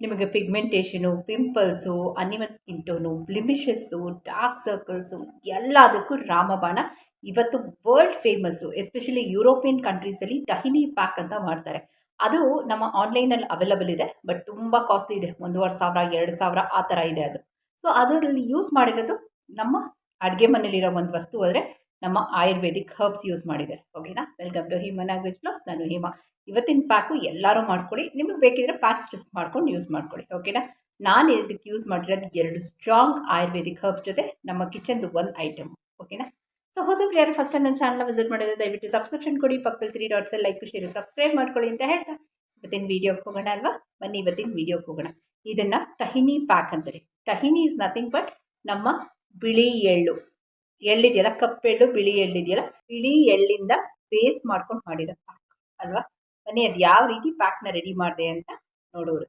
ನಿಮಗೆ pigmentation pimples uneven skin tone blemishes dark circles ಎಲ್ಲದಕ್ಕೂ ರಾಮಬಾಣ. ಇವತ್ತು ವರ್ಲ್ಡ್ ಫೇಮಸ್ಸು ಎಸ್ಪೆಷಲಿ ಯುರೋಪಿಯನ್ ಕಂಟ್ರೀಸಲ್ಲಿ ಟಹಿನಿ ಪ್ಯಾಕ್ ಅಂತ ಮಾಡ್ತಾರೆ. ಅದು ನಮ್ಮ ಆನ್ಲೈನಲ್ಲಿ ಅವೈಲಬಲ್ ಇದೆ ಬಟ್ ತುಂಬ ಕಾಸ್ಟ್ಲಿ ಇದೆ. ಒಂದೂವರೆ ಸಾವಿರ, ಎರಡು ಸಾವಿರ ಆ ಥರ ಇದೆ ಅದು. ಸೊ ಅದರಲ್ಲಿ ಯೂಸ್ ಮಾಡಿರೋದು ನಮ್ಮ ಅಡುಗೆ ಮನೇಲಿರೋ ಒಂದು ವಸ್ತು ಅಂದರೆ ನಮ್ಮ ಆಯುರ್ವೇದಿಕ್ ಹರ್ಬ್ಸ್ ಯೂಸ್ ಮಾಡಿದ್ದಾರೆ. ಓಕೆನಾ ವೆಲ್ಕಮ್ ಟು ಹಿಮ ನಾಗೇಶ್ ಬ್ಲಾಗ್ಸ್ ನಾನು ಹಿಮ. ಇವತ್ತಿನ ಪ್ಯಾಕು ಎಲ್ಲರೂ ಮಾಡ್ಕೊಳ್ಳಿ. ನಿಮಗೆ ಬೇಕಿದ್ರೆ ಪ್ಯಾಕ್ಸ್ ಟೆಸ್ಟ್ ಮಾಡ್ಕೊಂಡು ಯೂಸ್ ಮಾಡ್ಕೊಳ್ಳಿ. ಓಕೆನಾ ನಾನು ಇದಕ್ಕೆ ಯೂಸ್ ಮಾಡಿರೋದು ಎರಡು ಸ್ಟ್ರಾಂಗ್ ಆಯುರ್ವೇದಿಕ್ ಹರ್ಬ್ಸ್ ಜೊತೆ ನಮ್ಮ ಕಿಚನ್ದು ಒಂದು ಐಟಮ್ ಓಕೆನಾ ಸೊ ಹೊಸ ಯಾರು ಫಸ್ಟ್ ಟೈಮ್ ನನ್ನ ಚಾನಲ್ ವಿಸಿಟ್ ಮಾಡಿದ್ರೆ ದಯವಿಟ್ಟು ಸಬ್ಸ್ಕ್ರಿಪ್ಷನ್ ಕೊಡಿ. ಪಕ್ಕದಲ್ಲಿ three dots like share subscribe ಮಾಡ್ಕೊಳ್ಳಿ ಅಂತ ಹೇಳ್ತಾ. ಇವತ್ತಿನ ವೀಡಿಯೋಗೆ ಹೋಗೋಣ ಅಲ್ವಾ? ಬನ್ನಿ ಇವತ್ತಿನ ವೀಡಿಯೋಗೆ ಹೋಗೋಣ. ಇದನ್ನು ತಹಿನಿ ಪ್ಯಾಕ್ ಅಂತಾರೆ. ತಹಿನಿ ಇಸ್ ನಥಿಂಗ್ ಬಟ್ ನಮ್ಮ ಬಿಳಿ ಎಳ್ಳು. ಎಳ್ಳಿದೆಯಲ್ಲ ಕಪ್ಪೆಳ್ಳು ಬಿಳಿ ಎಳ್ಳಿದೆಯಲ್ಲ, ಬಿಳಿ ಎಳ್ಳಿಂದ ಬೇಸ್ ಮಾಡ್ಕೊಂಡು ಮಾಡಿರೋ ಪ್ಯಾಕ್ ಅಲ್ವಾ? ಬನ್ನಿ ಅದು ಯಾವ ರೀತಿ ಪ್ಯಾಕ್ನ ರೆಡಿ ಮಾಡಿದೆ ಅಂತ ನೋಡೋರು.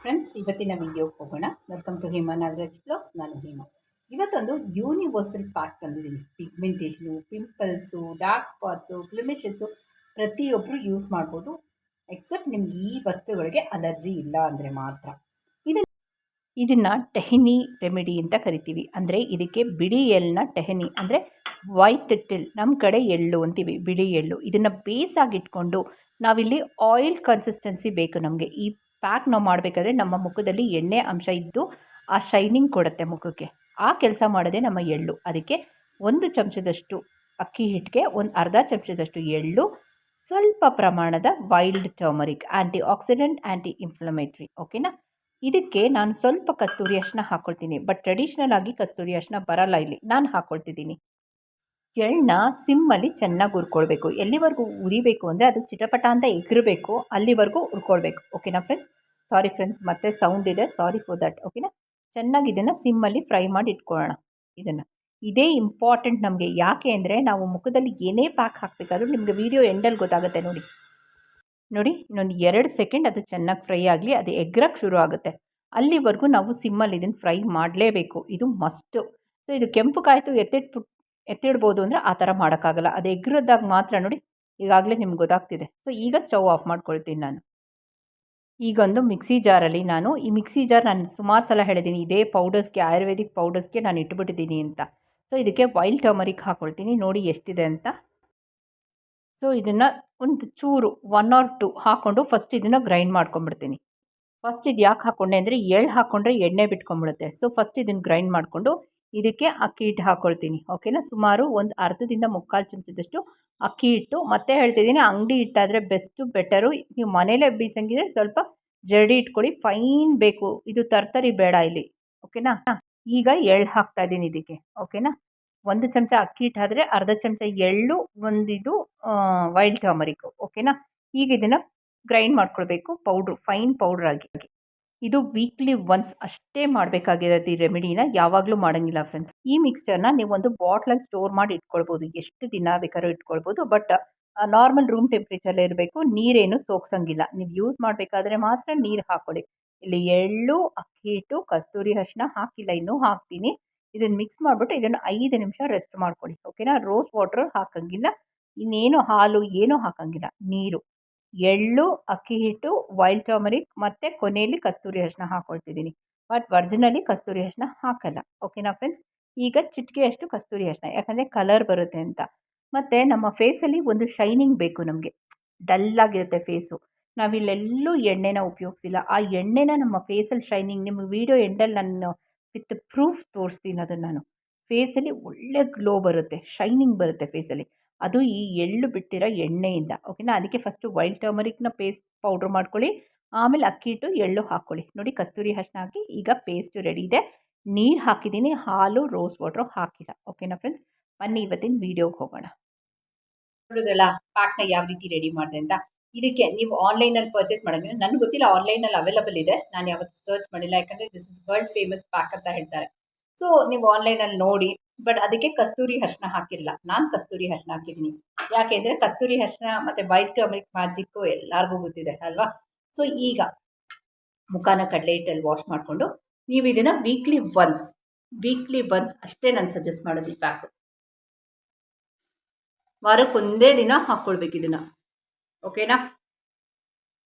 ಫ್ರೆಂಡ್ಸ್ ಇವತ್ತಿನ ವಿಡಿಯೋಗೆ ಹೋಗೋಣ. Welcome to Hema Nagaraj blogs ನಾನು ಹೇಮಾ. ಇವತ್ತೊಂದು ಯೂನಿವರ್ಸಲ್ ಪ್ಯಾಕ್ ತಂದಿದ್ದೀನಿ. Pigmentation pimples dark spots blemishes ಪ್ರತಿಯೊಬ್ಬರು ಯೂಸ್ ಮಾಡ್ಬೋದು. ಎಕ್ಸೆಪ್ಟ್ ನಿಮ್ಗೆ ಈ ವಸ್ತುಗಳಿಗೆ ಅಲರ್ಜಿ ಇಲ್ಲ ಅಂದರೆ ಮಾತ್ರ. ಇದನ್ನು ಟೆಹಿನಿ ರೆಮಿಡಿ ಅಂತ ಕರಿತೀವಿ. ಅಂದರೆ ಇದಕ್ಕೆ ಬಿಳಿ ಎಳ್ಳನ್ನ ಟೆಹಿನಿ, ಅಂದರೆ ವೈಟ್ ಟಿಲ್ ನಮ್ಮ ಕಡೆ ಎಳ್ಳು ಅಂತೀವಿ, ಬಿಳಿ ಎಳ್ಳು. ಇದನ್ನು ಬೇಸಾಗಿಟ್ಕೊಂಡು ನಾವಿಲ್ಲಿ ಆಯಿಲ್ ಕನ್ಸಿಸ್ಟೆನ್ಸಿ ಬೇಕು ನಮಗೆ. ಈ ಪ್ಯಾಕ್ ನಾವು ಮಾಡಬೇಕಾದ್ರೆ ನಮ್ಮ ಮುಖದಲ್ಲಿ ಎಣ್ಣೆ ಅಂಶ ಇದ್ದು ಆ ಶೈನಿಂಗ್ ಕೊಡುತ್ತೆ ಮುಖಕ್ಕೆ. ಆ ಕೆಲಸ ಮಾಡೋದೇ ನಮ್ಮ ಎಳ್ಳು. ಅದಕ್ಕೆ ಒಂದು ಚಮಚದಷ್ಟು ಅಕ್ಕಿ ಹಿಟ್ಟಿಗೆ ಒಂದು ಅರ್ಧ ಚಮಚದಷ್ಟು ಎಳ್ಳು, ಸ್ವಲ್ಪ ಪ್ರಮಾಣದ wild turmeric antioxidant anti inflammatory ಓಕೆನಾ ಇದಕ್ಕೆ ನಾನು ಸ್ವಲ್ಪ ಕಸ್ತೂರಿ ಅರಿಶಿನ ಹಾಕ್ಕೊಳ್ತೀನಿ ಬಟ್ ಟ್ರೆಡಿಷ್ನಲ್ ಆಗಿ ಕಸ್ತೂರಿ ಅರಿಶಿನ ಬರಲ್ಲ ಇಲ್ಲಿ. ನಾನು ಹಾಕ್ಕೊಳ್ತಿದ್ದೀನಿ ಎಳ್ಳನ್ನ ಸಿಮ್ಮಲ್ಲಿ ಚೆನ್ನಾಗಿ ಹುರ್ಕೊಳ್ಬೇಕು. ಎಲ್ಲಿವರೆಗೂ ಉರಿಬೇಕು ಅಂದರೆ ಅದು ಚಿಟಪಟ ಅಂತ ಎಗರಬೇಕು, ಅಲ್ಲಿವರೆಗೂ ಹುರ್ಕೊಳ್ಬೇಕು. ಓಕೆನಾ ಫ್ರೆಂಡ್ಸ್ ಸಾರಿ ಫ್ರೆಂಡ್ಸ್ ಮತ್ತೆ ಸೌಂಡ್ ಇದೆ. ಸಾರಿ ಫಾರ್ ದಟ್ ಓಕೆನಾ? ಚೆನ್ನಾಗಿ ಇದನ್ನು ಸಿಮ್ಮಲ್ಲಿ ಫ್ರೈ ಮಾಡಿ ಇಟ್ಕೊಳ್ಳೋಣ ಇದನ್ನು. ಇದೇ ಇಂಪಾರ್ಟೆಂಟ್ ನಮಗೆ. ಯಾಕೆ ಅಂದರೆ ನಾವು ಮುಖದಲ್ಲಿ ಏನೇ ಪ್ಯಾಕ್ ಹಾಕಬೇಕಾದ್ರೂ ನಿಮಗೆ ವೀಡಿಯೋ ಎಂಡಲ್ಲಿ ಗೊತ್ತಾಗುತ್ತೆ ನೋಡಿ. ನೋಡಿ, ಇನ್ನೊಂದು ಎರಡು ಸೆಕೆಂಡ್ ಅದು ಚೆನ್ನಾಗಿ ಫ್ರೈ ಆಗಲಿ, ಅದು ಎಗ್ರಕ್ಕೆ ಶುರು ಆಗುತ್ತೆ. ಅಲ್ಲಿವರೆಗೂ ನಾವು ಸಿಮ್ಮಲ್ಲಿ ಇದನ್ನು ಫ್ರೈ ಮಾಡಲೇಬೇಕು. ಇದು ಮಸ್ಟು. ಸೊ, ಇದು ಕೆಂಪು ಕಾಯ್ತು ಎತ್ತಿಟ್ಬಿಟ್ಟು ಎತ್ತಿಡ್ಬೋದು ಅಂದರೆ ಆ ಥರ ಮಾಡೋಕ್ಕಾಗಲ್ಲ. ಅದು ಎಗ್ರದಾಗ ಮಾತ್ರ ನೋಡಿ, ಈಗಾಗಲೇ ನಿಮ್ಗೆ ಗೊತ್ತಾಗ್ತಿದೆ. ಸೊ, ಈಗ ಸ್ಟವ್ ಆಫ್ ಮಾಡ್ಕೊಳ್ತೀನಿ ನಾನು. ಈಗೊಂದು ಮಿಕ್ಸಿ ಜಾರಲ್ಲಿ ನಾನು, ಈ ಮಿಕ್ಸಿ ಜಾರ್ ನಾನು ಸುಮಾರು ಸಲ ಹೇಳಿದ್ದೀನಿ, ಇದೇ ಪೌಡರ್ಸ್ಗೆ, ಆಯುರ್ವೇದಿಕ್ ಪೌಡರ್ಸ್ಗೆ ನಾನು ಇಟ್ಬಿಟ್ಟಿದ್ದೀನಿ ಅಂತ. ಸೊ, ಇದಕ್ಕೆ ವೈಲ್ಡ್ ಟರ್ಮರಿಕ್ ಹಾಕ್ಕೊಳ್ತೀನಿ ನೋಡಿ ಎಷ್ಟಿದೆ ಅಂತ. ಸೊ, ಇದನ್ನು ಒಂದು ಚೂರು ಒನ್ ಆರ್ ಟು ಹಾಕ್ಕೊಂಡು ಫಸ್ಟ್ ಇದನ್ನು ಗ್ರೈಂಡ್ ಮಾಡ್ಕೊಂಬಿಡ್ತೀನಿ ಫಸ್ಟ್ ಇದು ಯಾಕೆ ಹಾಕ್ಕೊಂಡೆ ಅಂದರೆ ಎಳ್ಳು ಹಾಕ್ಕೊಂಡ್ರೆ ಎಣ್ಣೆ ಬಿಟ್ಕೊಂಡ್ಬಿಡುತ್ತೆ. ಸೊ ಫಸ್ಟ್ ಇದನ್ನು ಗ್ರೈಂಡ್ ಮಾಡಿಕೊಂಡು ಇದಕ್ಕೆ ಅಕ್ಕಿ ಹಿಟ್ಟು ಹಾಕ್ಕೊಳ್ತೀನಿ ಓಕೆನಾ ಸುಮಾರು ಒಂದು ಅರ್ಧದಿಂದ ಮುಕ್ಕಾಲು ಚಮಚದಷ್ಟು ಅಕ್ಕಿ ಹಿಟ್ಟು. ಮತ್ತೆ ಹೇಳ್ತಿದ್ದೀನಿ, ಅಂಗಡಿ ಹಿಟ್ಟಾದರೆ ಬೆಸ್ಟು ಬೆಟರು ನೀವು ಮನೇಲೇ ಬೀಸಂಗಿದ್ರೆ ಸ್ವಲ್ಪ ಜರಡಿ ಇಟ್ಕೊಳ್ಳಿ. ಫೈನ್ ಬೇಕು. ಇದು ತರ್ತರಿ ಬೇಡ ಇಲ್ಲಿ. ಓಕೆನಾ ಈಗ ಎಳ್ಳು ಹಾಕ್ತಾ ಇದ್ದೀನಿ ಇದಕ್ಕೆ. ಓಕೆನಾ ಒಂದು ಚಮಚ ಅಕ್ಕಿ ಹಿಟ್ಟು ಆದರೆ ಅರ್ಧ ಚಮಚ ಎಳ್ಳು, ಒಂದಿದು ವೈಲ್ಡ್ ಟರ್ಮರಿಕ್ಕು ಓಕೆನಾ ಈಗ ಇದನ್ನು ಗ್ರೈಂಡ್ ಮಾಡ್ಕೊಳ್ಬೇಕು ಪೌಡ್ರು ಫೈನ್ ಪೌಡ್ರ್ ಆಗಿ. ಇದು ವೀಕ್ಲಿ ಒನ್ಸ್ ಅಷ್ಟೇ ಮಾಡಬೇಕಾಗಿರೋದು ಈ ರೆಮಿಡಿನ ಯಾವಾಗಲೂ ಮಾಡೋಂಗಿಲ್ಲ ಫ್ರೆಂಡ್ಸ್ ಈ ಮಿಕ್ಸ್ಚರ್ನ ನೀವು ಒಂದು ಬಾಟ್ಲಲ್ಲಿ ಸ್ಟೋರ್ ಮಾಡಿ ಇಟ್ಕೊಳ್ಬೋದು. ಎಷ್ಟು ದಿನ ಬೇಕಾದ್ರೂ ಇಟ್ಕೊಳ್ಬೋದು ಬಟ್ ನಾರ್ಮಲ್ ರೂಮ್ ಟೆಂಪ್ರೇಚರಲ್ಲೇ ಇರಬೇಕು, ನೀರೇನು ಸೋಕ್ಸಂಗಿಲ್ಲ. ನೀವು ಯೂಸ್ ಮಾಡಬೇಕಾದ್ರೆ ಮಾತ್ರ ನೀರು ಹಾಕ್ಕೊಳ್ಳಿ ಇಲ್ಲಿ ಎಳ್ಳು, ಅಕ್ಕಿ ಹಿಟ್ಟು, ಕಸ್ತೂರಿ ಅರಿಶಿನ ಹಾಕಿಲ್ಲ, ಇನ್ನೂ ಹಾಕ್ತೀನಿ. ಇದನ್ನು ಮಿಕ್ಸ್ ಮಾಡಿಬಿಟ್ಟು ಇದನ್ನು ಐದು ನಿಮಿಷ ರೆಸ್ಟ್ ಮಾಡ್ಕೊಳ್ಳಿ ಓಕೆನಾ ರೋಸ್ ವಾಟ್ರ್ ಹಾಕಂಗಿಲ್ಲ, ಇನ್ನೇನು ಹಾಲು ಏನೂ ಹಾಕಂಗಿಲ್ಲ, ನೀರು, ಎಳ್ಳು, ಅಕ್ಕಿ ಹಿಟ್ಟು ವೈಲ್ಡ್ ಟರ್ಮರಿಕ್ ಮತ್ತು ಕೊನೆಯಲ್ಲಿ ಕಸ್ತೂರಿ ಅರಿಶಿನ ಹಾಕ್ಕೊಳ್ತಿದ್ದೀನಿ ಬಟ್ ವರ್ಜಿನಲಿ ಕಸ್ತೂರಿ ಅರಿಶಿನ ಹಾಕಲ್ಲ ಓಕೆನಾ ಫ್ರೆಂಡ್ಸ್ ಈಗ ಚಿಟಿಕೆಯಷ್ಟು ಕಸ್ತೂರಿ ಅರಿಶಿನ ಯಾಕಂದರೆ ಕಲರ್ ಬರುತ್ತೆ ಅಂತ. ಮತ್ತು ನಮ್ಮ ಫೇಸಲ್ಲಿ ಒಂದು ಶೈನಿಂಗ್ ಬೇಕು ನಮಗೆ ಡಲ್ಲಾಗಿರುತ್ತೆ ಫೇಸು ನಾವಿಲ್ಲೆಲ್ಲೂ ಎಣ್ಣೆನ ಉಪಯೋಗಿಸಿಲ್ಲ. ಆ ಎಣ್ಣೆನ ನಮ್ಮ ಫೇಸಲ್ಲಿ ಶೈನಿಂಗ್ ನಿಮ್ಮ ವೀಡಿಯೋ ಎಂಡಲ್ಲಿ ನಾನು ವಿತ್ ಪ್ರೂಫ್ ತೋರಿಸ್ತೀನಿ ಅದನ್ನು ನಾನು. ಫೇಸಲ್ಲಿ ಒಳ್ಳೆ ಗ್ಲೋ ಬರುತ್ತೆ, ಶೈನಿಂಗ್ ಬರುತ್ತೆ ಫೇಸಲ್ಲಿ. ಅದು ಈ ಎಳ್ಳು ಬಿಟ್ಟಿರೋ ಎಣ್ಣೆಯಿಂದ, ಓಕೆನಾ? ಅದಕ್ಕೆ ಫಸ್ಟು ವೈಲ್ಡ್ ಟರ್ಮರಿಕ್ನ ಪೇಸ್ಟ್ ಪೌಡ್ರ್ ಮಾಡ್ಕೊಳ್ಳಿ, ಆಮೇಲೆ ಅಕ್ಕಿ ಹಿಟ್ಟು, ಎಳ್ಳು ಹಾಕ್ಕೊಳ್ಳಿ ನೋಡಿ ಕಸ್ತೂರಿ ಅರಿಶಿನ ಹಾಕಿ, ಈಗ ಪೇಸ್ಟ್ ರೆಡಿ ಇದೆ. ನೀರು ಹಾಕಿದ್ದೀನಿ, ಹಾಲು, ರೋಸ್ ವಾಟ್ರು ಹಾಕಿಲ್ಲ, ಓಕೆನಾ ಫ್ರೆಂಡ್ಸ್? ಬನ್ನಿ ಇವತ್ತಿನ ವೀಡಿಯೋಗೆ ಹೋಗೋಣ. ನೋಡಿದ್ರಲ್ಲ ಪ್ಯಾಕ್ನ ಯಾವ ರೀತಿ ರೆಡಿ ಮಾಡಿದೆ ಅಂತ. ಇದಕ್ಕೆ ನೀವು ಆನ್ಲೈನಲ್ಲಿ ಪರ್ಚೇಸ್ ಮಾಡೋಂಗಿಲ್ಲ ನನಗೆ ಗೊತ್ತಿಲ್ಲ ಆನ್ಲೈನಲ್ಲಿ ಅವೈಲಬಲ್ ಇದೆ. ನಾನು ಯಾವತ್ತು ಸರ್ಚ್ ಮಾಡಿಲ್ಲ. ಯಾಕಂದರೆ this is world famous pack ಅಂತ ಹೇಳ್ತಾರೆ. ಸೊ ನೀವು ಆನ್ಲೈನಲ್ಲಿ ನೋಡಿ. ಬಟ್ ಅದಕ್ಕೆ ಕಸ್ತೂರಿ ಅರ್ಶಿನ ಹಾಕಿಲ್ಲ. ನಾನು ಕಸ್ತೂರಿ ಅರಿಶಿನ ಹಾಕಿದ್ದೀನಿ. ಯಾಕೆಂದರೆ ಕಸ್ತೂರಿ ಅರಿಶಿನ ಮತ್ತು ವೈಟ್ ಟರ್ಮರಿಕ್ ಮ್ಯಾಜಿಕ್ಕು ಎಲ್ಲರಿಗೂ ಗೊತ್ತಿದೆ ಅಲ್ವಾ? ಸೊ ಈಗ ಮುಖಾನ ಕಡಲೆ ಹಿಟ್ಟಲ್ಲಿ ವಾಶ್ ಮಾಡಿಕೊಂಡು ನೀವು ಇದನ್ನು ವೀಕ್ಲಿ ಒನ್ಸ್ ವೀಕ್ಲಿ ಒನ್ಸ್ ಅಷ್ಟೇ ನಾನು ಸಜೆಸ್ಟ್ ಮಾಡೋದು ಈ ಪ್ಯಾಕು ವಾರಕ್ಕೊಂದೇ ದಿನ ಹಾಕ್ಕೊಳ್ಬೇಕು ಇದನ್ನು. ಓಕೆನಾ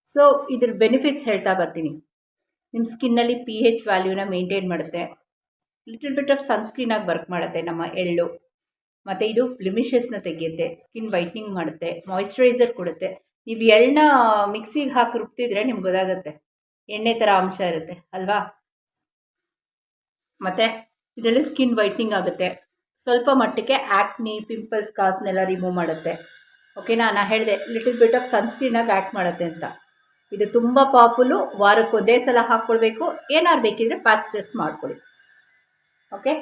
ಸೊ ಇದ್ರ ಬೆನಿಫಿಟ್ಸ್ ಹೇಳ್ತಾ ಬರ್ತೀನಿ. ನಿಮ್ಮ ಸ್ಕಿನ್ನಲ್ಲಿ ಪಿ ಹೆಚ್ ವ್ಯಾಲ್ಯೂನ ಮೇಂಟೈನ್ ಮಾಡುತ್ತೆ. ಲಿಟಲ್ ಬಿಟ್ ಆಫ್ ಸನ್ಸ್ಕ್ರೀನಾಗಿ ವರ್ಕ್ ಮಾಡುತ್ತೆ ನಮ್ಮ ಎಳ್ಳು. ಮತ್ತು ಇದು ಬ್ಲಿಮಿಷಸ್ನ ತೆಗೆಯುತ್ತೆ. ಸ್ಕಿನ್ ವೈಟ್ನಿಂಗ್ ಮಾಡುತ್ತೆ. ಮಾಯಿಶ್ಚರೈಸರ್ ಕೊಡುತ್ತೆ. ನೀವು ಎಳ್ಳನ್ನ ಮಿಕ್ಸಿಗೆ ಹಾಕಿ ರುಬ್ತಿದ್ರೆ ನಿಮ್ಗೆ ಗೊತ್ತಾಗುತ್ತೆ. ಎಣ್ಣೆ ಥರ ಅಂಶ ಇರುತ್ತೆ. ಅಲ್ವಾ? ಮತ್ತು ಇದರಲ್ಲಿ ಸ್ಕಿನ್ ವೈಟ್ನಿಂಗ್ ಆಗುತ್ತೆ. ಸ್ವಲ್ಪ ಮಟ್ಟಕ್ಕೆ ಆ್ಯಕ್ನಿ ಪಿಂಪಲ್ಸ್ ಕಾಸ್ನೆಲ್ಲ ರಿಮೂವ್ ಮಾಡುತ್ತೆ. ಓಕೆನಾ ನಾನು ಹೇಳಿದೆ ಲಿಟಲ್ ಬಿಟ್ ಆಫ್ ಸನ್ಸ್ಕ್ರೀನಾಗಿ ಆ್ಯಕ್ಟ್ ಮಾಡುತ್ತೆ ಅಂತ. ಇದು ತುಂಬ ಪಾಪುಲು ವಾರಕ್ಕೆ ಒಂದೇ ಸಲ ಹಾಕ್ಕೊಳ್ಬೇಕು ಏನಾರು ಬೇಕಿದ್ರೆ ಪ್ಯಾಚ್ ಟೆಸ್ಟ್ ಮಾಡ್ಕೊಳ್ಳಿ ಓಕೆ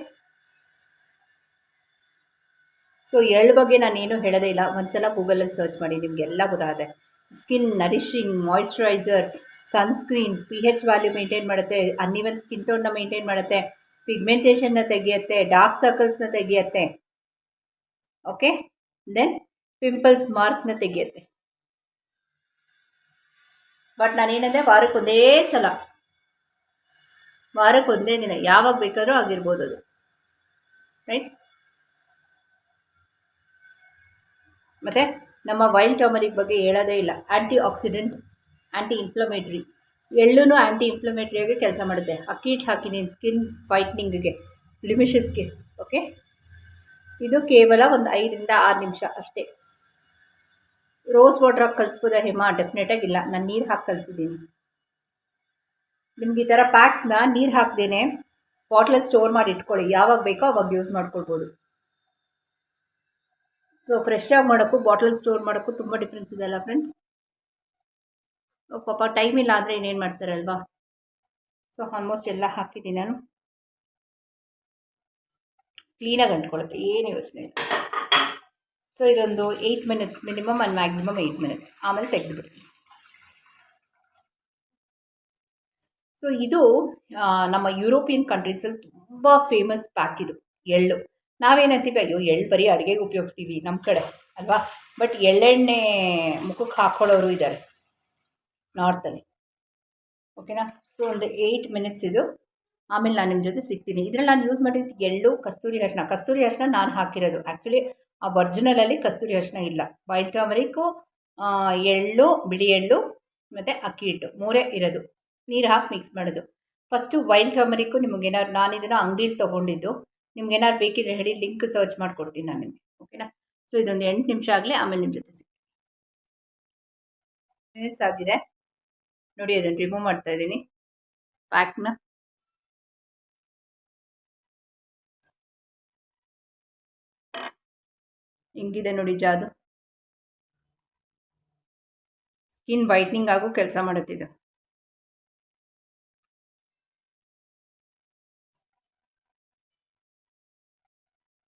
ಸೊ ಎರಡು ಬಗ್ಗೆ ನಾನೇನು ಹೇಳೋದೇ ಇಲ್ಲ. ಒಂದ್ಸಲ ಗೂಗಲಲ್ಲಿ ಸರ್ಚ್ ಮಾಡಿ, ನಿಮಗೆಲ್ಲ ಗೊತ್ತಾಗುತ್ತೆ. Skin nourishing moisturiser sunscreen P H value maintain ಮಾಡುತ್ತೆ. ಅನ್ಇವನ್ ಸ್ಕಿನ್ ಟೋನ್ನ ಮೇಂಟೈನ್ ಮಾಡುತ್ತೆ. ಪಿಗ್ಮೆಂಟೇಷನ್ನ ತೆಗೆಯುತ್ತೆ. ಡಾರ್ಕ್ ಸರ್ಕಲ್ಸ್ನ ತೆಗೆಯುತ್ತೆ. ಓಕೆ ದೆನ್ ಪಿಂಪಲ್ಸ್ ಮಾರ್ಕ್ನ ತೆಗೆಯುತ್ತೆ. ಬಟ್ ನಾನೇನಂದರೆ ವಾರಕ್ಕೆ ಒಂದೇ ಸಲ ವಾರಕ್ಕೆ ಒಂದೇ ದಿನ, ಯಾವಾಗ ಬೇಕಾದರೂ ಆಗಿರ್ಬೋದು ಅದು. ರೈಟ್ ಮತ್ತು ನಮ್ಮ ವೈಲ್ಡ್ ಟರ್ಮರಿಕ್ ಬಗ್ಗೆ ಹೇಳೋದೇ ಇಲ್ಲ. ಆ್ಯಂಟಿ ಆಕ್ಸಿಡೆಂಟ್ ಆ್ಯಂಟಿ ಇನ್ಫ್ಲಮೇಟ್ರಿ ಎಳ್ಳು ಆ್ಯಂಟಿ ಇನ್ಫ್ಲಮೇಟ್ರಿಯಾಗಿ ಕೆಲಸ ಮಾಡುತ್ತೆ ಅಕ್ಕೀಟ್ ಹಾಕಿದ್ದೀನಿ ಸ್ಕಿನ್ ವೈಟ್ನಿಂಗ್ಗೆ ಲಿಮಿಷಸ್ಗೆ ಓಕೆ ಇದು ಕೇವಲ ಒಂದು ಐದರಿಂದ ಆರು ನಿಮಿಷ ಅಷ್ಟೇ. ರೋಸ್ ವಾಟ್ರಾಗಿ ಕಲಿಸ್ಬೋದ ಹೇಮ? ಡೆಫಿನೆಟಾಗಿ ಇಲ್ಲ. ನಾನು ನೀರು ಹಾಕಿ ಕಲಿಸಿದ್ದೀನಿ. ನಿಮ್ಗೆ ಈ ಥರ ಪ್ಯಾಕ್ಸ್ನ ನೀರು ಹಾಕ್ದೇನೆ ಬಾಟ್ಲಲ್ಲಿ ಸ್ಟೋರ್ ಮಾಡಿ ಇಟ್ಕೊಳ್ಳಿ. ಯಾವಾಗ ಬೇಕೋ ಅವಾಗ ಯೂಸ್ ಮಾಡ್ಕೊಳ್ಬೋದು. ಸೊ ಫ್ರೆಶ್ ಆಗಿ ಮಾಡೋಕ್ಕೂ ಬಾಟ್ಲಲ್ಲಿ ಸ್ಟೋರ್ ಮಾಡೋಕ್ಕೂ ತುಂಬ ಡಿಫ್ರೆನ್ಸ್ ಇದೆ ಅಲ್ಲ ಫ್ರೆಂಡ್ಸ್ ಪಾಪ ಟೈಮ್ ಇಲ್ಲ ಅಂದರೆ ಇನ್ನೇನು ಮಾಡ್ತಾರೆ ಅಲ್ವಾ ಸೊ ಆಲ್ಮೋಸ್ಟ್ ಎಲ್ಲ ಹಾಕಿದ್ದೀನಿ ನಾನು. ಕ್ಲೀನಾಗಿ ಅಂಟ್ಕೊಳ್ಳುತ್ತೆ ಏನು ಯೋಚನೆ ಸೊ ಇದೊಂದು eight minutes minimum and maximum eight minutes ಆಮೇಲೆ ತೆಗೆದುಬಿಡ್ತೀನಿ ಸೊ ಇದು ನಮ್ಮ ಯುರೋಪಿಯನ್ ಕಂಟ್ರೀಸಲ್ಲಿ ತುಂಬ ಫೇಮಸ್ ಪ್ಯಾಕ್ ಇದು. ಎಳ್ಳು. ನಾವೇನಂತೀವಿ, ಅಯ್ಯೋ, ಎಳ್ಳು ಬರೀ ಅಡುಗೆಗೆ ಉಪಯೋಗಿಸ್ತೀವಿ ನಮ್ಮ ಕಡೆ, ಅಲ್ವಾ? ಬಟ್ ಎಳ್ಳೆಣ್ಣೆ ಮುಖಕ್ಕೆ ಹಾಕ್ಕೊಳ್ಳೋರು ಇದ್ದಾರೆ ನಾರ್ತಲ್ಲಿ ಓಕೆನಾ ಸೊ ಒಂದು ಏಯ್ಟ್ ಮಿನಿಟ್ಸ್ ಇದು. ಆಮೇಲೆ ನಾನು ನಿಮ್ಮ ಜೊತೆ ಸಿಗ್ತೀನಿ. ಇದರಲ್ಲಿ ನಾನು ಯೂಸ್ ಮಾಡಿದ್ದು ಎಳ್ಳು, ಕಸ್ತೂರಿ ಅರಿಶಿನ ಕಸ್ತೂರಿ ಅರಿಶಿನ ನಾನು ಹಾಕಿರೋದು. ಆ್ಯಕ್ಚುಲಿ ಆ ಒರ್ಜಿನಲಲ್ಲಿ ಕಸ್ತೂರಿ ಅರಿಶಿನ ಇಲ್ಲ. ವೈಲ್ಡ್ ಟರ್ಮರಿಕ್ಕು ಎಳ್ಳು, ಬಿಳಿ ಎಳ್ಳು, ಮತ್ತು ಅಕ್ಕಿ ಹಿಟ್ಟು ಮೂರೇ ಇರೋದು. ನೀರು ಹಾಕಿ ಮಿಕ್ಸ್ ಮಾಡೋದು. ಫಸ್ಟು ವೈಲ್ಡ್ ಟರ್ಮರಿಕ್ಕು ನಿಮಗೇನಾದ್ರು ನಾನು ಇದನ್ನು ಅಂಗಡೀಲಿ ತೊಗೊಂಡಿದ್ದು ನಿಮ್ಗೇನಾದ್ರು ಬೇಕಿದ್ರೆ ಹೇಳಿ ಲಿಂಕ್ ಸರ್ಚ್ ಮಾಡಿಕೊಡ್ತೀನಿ ನಾನು ನಿಮಗೆ ಓಕೆನಾ ಸೊ ಇದೊಂದು ಎಂಟು ನಿಮಿಷ ಆಗಲಿ, ಆಮೇಲೆ ನಿಮ್ಮ ಜೊತೆ ಸಿಗ್ತೀನಿ. ಮಿನಿಟ್ಸ್ ಆಗಿದೆ. ನೋಡಿ, ಅದನ್ನು ರಿಮೂವ್ ಮಾಡ್ತಾ ಇದ್ದೀನಿ. ಪ್ಯಾಕ್ನ ಹಿಂಗಿದೆ ನೋಡಿ ಜಾದು. ಸ್ಕಿನ್ ವೈಟ್ನಿಂಗ್ ಆಗೋ ಕೆಲಸ ಮಾಡುತ್ತಿದ್ದು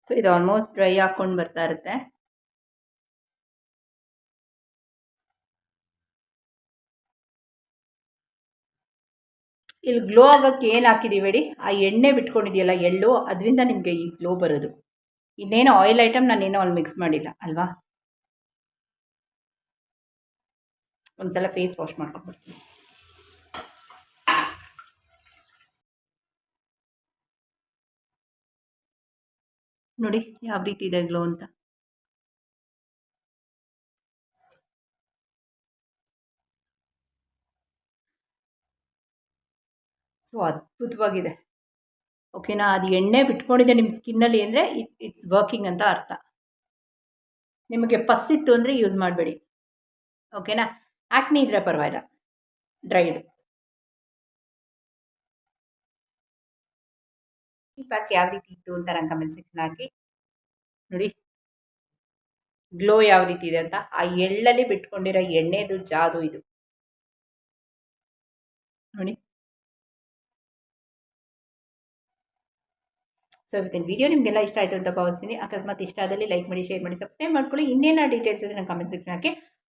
ಸೊ ಇದು ಆಲ್ಮೋಸ್ಟ್ ಡ್ರೈ ಹಾಕ್ಕೊಂಡು ಬರ್ತಾ ಇರುತ್ತೆ. ಇಲ್ಲಿ ಗ್ಲೋ ಆಗೋಕ್ಕೆ ಏನು ಹಾಕಿದ್ದೀವಿ ಹೇಳಿ? ಆ ಎಣ್ಣೆ ಬಿಟ್ಕೊಂಡಿದೆಯಲ್ಲ ಎಳ್ಳು ಅದರಿಂದ ನಿಮಗೆ ಈ ಗ್ಲೋ ಬರೋದು. ಇನ್ನೇನು ಆಯಿಲ್ ಐಟಮ್ ನಾನೇನು ಅಲ್ಲಿ ಮಿಕ್ಸ್ ಮಾಡಿಲ್ಲ, ಅಲ್ವಾ? ಒಂದ್ಸಲ ಫೇಸ್ ವಾಶ್ ಮಾಡ್ಕೊಂಡ್ಬಿಡ್ತೀನಿ ನೋಡಿ, ಯಾವ ರೀತಿ ಇದೆ ಗ್ಲೋ ಅಂತ. ಸೊ ಅದ್ಭುತವಾಗಿದೆ. ಓಕೆನಾ ಅದು ಎಣ್ಣೆ ಬಿಟ್ಕೊಂಡಿದೆ ನಿಮ್ಮ ಸ್ಕಿನ್ನಲ್ಲಿ ಅಂದರೆ ಇಟ್ ಇಟ್ಸ್ ವರ್ಕಿಂಗ್ ಅಂತ ಅರ್ಥ. ನಿಮಗೆ ಪಸ್ಸಿತ್ತು ಅಂದರೆ ಯೂಸ್ ಮಾಡಬೇಡಿ. ಓಕೆನಾ ಆ್ಯಕ್ನಿ ಇದ್ದರೆ ಪರವಾಗಿಲ್ಲ. ಡ್ರೈಡ್ ಈ ಪ್ಯಾಕ್ ಯಾವ ರೀತಿ ಇತ್ತು ಅಂತ ನಾನು ಕಮೆಂಟ್ ಸೆಕ್ಷನ್ ಹಾಕಿ. ನೋಡಿ. ಗ್ಲೋ ಯಾವ ರೀತಿ ಇದೆ ಅಂತ? ಆ ಎಳ್ಳಲ್ಲಿ ಬಿಟ್ಕೊಂಡಿರೋ ಎಣ್ಣೆದು ಜಾದು ಇದು. ನೋಡಿ. ಸೊ ಇವತ್ತಿನ ವಿಡಿಯೋ ನಿಮಗೆಲ್ಲ ಇಷ್ಟ ಆಯಿತು ಅಂತ ಭಾವಿಸ್ತೀನಿ. ಅಕಸ್ಮಾತ್ ಇಷ್ಟ ಆದಲ್ಲಿ ಲೈಕ್ ಮಾಡಿ ಶೇರ್ ಮಾಡಿ ಸಬ್ಸ್ಕ್ರೈಬ್ ಮಾಡ್ಕೊಳ್ಳಿ. ಇನ್ನೇನು ಡೀಟೇಲ್ಸ್ ಇದೆ ನಾನು ಕಮೆಂಟ್ ಸೆಕ್ಷನ್ ಹಾಕಿ.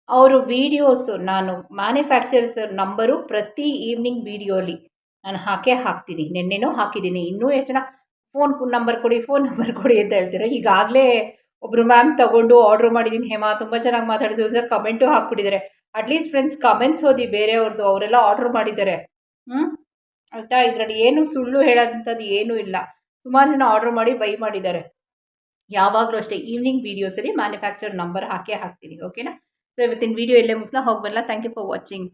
ಅವರು ವೀಡಿಯೋಸು ನಾನು ಮ್ಯಾನುಫ್ಯಾಕ್ಚರ್ಸ್ ನಂಬರು ಪ್ರತಿ ಈವ್ನಿಂಗ್ ವೀಡಿಯೋಲಿ ನಾನು ಹಾಕೇ ಹಾಕ್ತೀನಿ. ನಿನ್ನೆನೂ ಹಾಕಿದ್ದೀನಿ. ಇನ್ನೂ ಎಷ್ಟು ಜನ ಫೋನ್ ನಂಬರ್ ಕೊಡಿ ಫೋನ್ ನಂಬರ್ ಕೊಡಿ ಅಂತ ಹೇಳ್ತೀರ? ಈಗಾಗಲೇ ಒಬ್ಬರು ಮ್ಯಾಮ್ ತೊಗೊಂಡು ಆರ್ಡ್ರ್ ಮಾಡಿದ್ದೀನಿ ಹೇಮಾ ತುಂಬ ಚೆನ್ನಾಗಿ ಮಾತಾಡಿದ್ರು ಕಮೆಂಟು ಹಾಕ್ಬಿಟ್ಟಿದ್ದಾರೆ. ಅಟ್ಲೀಸ್ಟ್ ಫ್ರೆಂಡ್ಸ್ ಕಮೆಂಟ್ಸ್ ಓದಿ ಬೇರೆಯವ್ರದ್ದು ಅವರೆಲ್ಲ ಆರ್ಡ್ರ್ ಮಾಡಿದ್ದಾರೆ. ಹ್ಞೂ ಆಯಿತಾ? ಇದರಲ್ಲಿ ಏನು ಸುಳ್ಳು ಹೇಳೋದಂಥದ್ದು ಏನೂ ಇಲ್ಲ. ಸುಮಾರು ಜನ ಆರ್ಡರ್ ಮಾಡಿ ಬೈ ಮಾಡಿದ್ದಾರೆ. ಯಾವಾಗಲೂ ಅಷ್ಟೇ ಈವ್ನಿಂಗ್ ವೀಡಿಯೋಸಲ್ಲಿ ಮ್ಯಾನುಫ್ಯಾಕ್ಚರ್ ನಂಬರ್ ಹಾಕೇ ಹಾಕ್ತೀನಿ ಓಕೆನಾ ಸೊ ಇವತ್ತಿನ ವೀಡಿಯೋ ಎಲ್ಲೇ ಮುಗಿಸ್ನ ಹೋಗಿ ಬರಲ್ಲ ಥ್ಯಾಂಕ್ ಯು ಫಾರ್ ವಾಚಿಂಗ್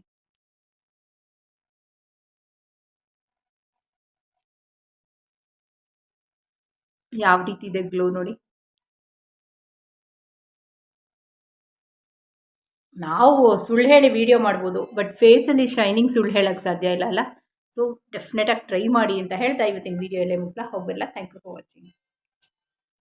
ಯಾವ ರೀತಿ ಇದೆ ಗ್ಲೋ ನೋಡಿ. ನಾವು ಸುಳ್ಳು ಹೇಳಿ ವಿಡಿಯೋ ಮಾಡ್ಬೋದು ಬಟ್ ಫೇಸಲ್ಲಿ ಶೈನಿಂಗ್ ಸುಳ್ಳು ಹೇಳೋಕೆ ಸಾಧ್ಯ ಇಲ್ಲ, ಅಲ್ಲ? ಸೊ ಡೆಫಿನೆಟಾಗಿ ಟ್ರೈ ಮಾಡಿ ಅಂತ ಹೇಳ್ತಾ ಇವತ್ತಿನ ವೀಡಿಯೋ ಎಲ್ಲೇ ಮುಗಿಸ್ಲಾ. ಹೋಗಲ್ಲ ಥ್ಯಾಂಕ್ ಯು ಫಾರ್ ವಾಚಿಂಗ್